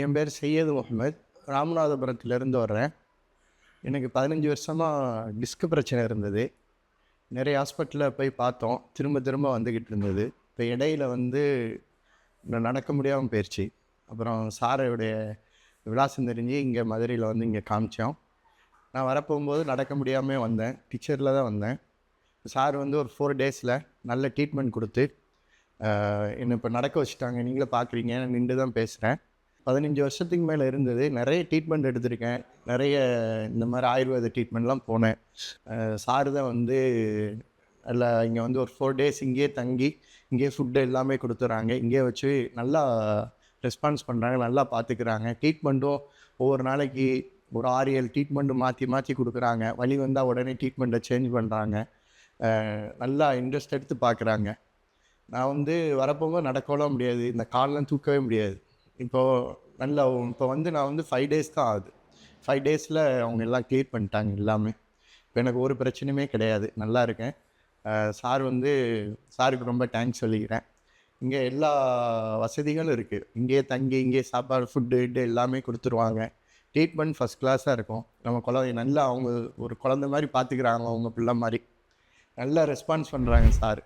என் பேர் சையது முகமது. ராமநாதபுரத்துலேருந்து வர்றேன். எனக்கு பதினஞ்சு வருஷமாக டிஸ்க் பிரச்சனை இருந்தது. நிறைய ஹாஸ்பிட்டலில் போய் பார்த்தோம். திரும்ப திரும்ப வந்துக்கிட்டு இருந்தது. இப்போ இடையில வந்து நடக்க முடியாமல் போயிடுச்சு அப்புறம் சாரையுடைய விலாசம் தெரிஞ்சு இங்கே மதுரையில் வந்து இங்கே காமிச்சோம். நான் வரப்போகும்போது நடக்க முடியாமல் வந்தேன். டீச்சரில் தான் வந்தேன். சார் வந்து ஒரு ஃபோர் டேஸில் நல்ல ட்ரீட்மெண்ட் கொடுத்து என்னை இப்போ நடக்க வச்சுட்டாங்க. நீங்களே பார்க்குறீங்க. நான் நின்று தான் பேசுகிறேன் பதினஞ்சு வருஷத்துக்கு மேலே இருந்தது. நிறைய ட்ரீட்மெண்ட் எடுத்திருக்கேன். நிறைய இந்த மாதிரி ஆயுர்வேத ட்ரீட்மெண்ட்லாம் போனேன். சார் தான் வந்து நல்லா இங்கே வந்து ஒரு ஃபோர் டேஸ் இங்கேயே தங்கி இங்கேயே ஃபுட்டு எல்லாமே கொடுத்துட்றாங்க இங்கேயே வச்சு நல்லா ரெஸ்பான்ஸ் பண்ணுறாங்க நல்லா பார்த்துக்கிறாங்க ட்ரீட்மெண்ட்டும் ஒவ்வொரு நாளைக்கு ஒரு ஆறு ஏழு ட்ரீட்மெண்ட்டு மாற்றி மாற்றி கொடுக்குறாங்க. வழி வந்தால் உடனே ட்ரீட்மெண்ட்டை சேஞ்ச் பண்ணுறாங்க நல்லா இன்ட்ரெஸ்ட் எடுத்து பார்க்குறாங்க நான் வந்து வரப்போங்க நடக்கவும் முடியாது. இந்த கால்லாம் தூக்கவே முடியாது. இப்போது நல்லா இப்போ வந்து நான் வந்து ஃபைவ் டேஸ் தான் ஆகுது. ஃபைவ் டேஸில் அவங்க எல்லாம் க்ளியர் பண்ணிட்டாங்க எல்லாமே. இப்போ எனக்கு ஒரு பிரச்சனையுமே கிடையாது. நல்லா இருக்கேன். சார் வந்து சாருக்கு ரொம்ப தேங்க்ஸ் சொல்லிக்கிறேன். இங்கே எல்லா வசதிகளும் இருக்குது இங்கேயே தங்கி இங்கேயே சாப்பாடு ஃபுட்டு இது எல்லாமே கொடுத்துருவாங்க. ட்ரீட்மெண்ட் ஃபஸ்ட் கிளாஸாக இருக்கும். நம்ம குழந்தை நல்லா அவங்க ஒரு குழந்த மாதிரி பார்த்துக்கிறாங்க அவங்க பிள்ளை மாதிரி. நல்லா ரெஸ்பான்ஸ் பண்ணுறாங்க சார்.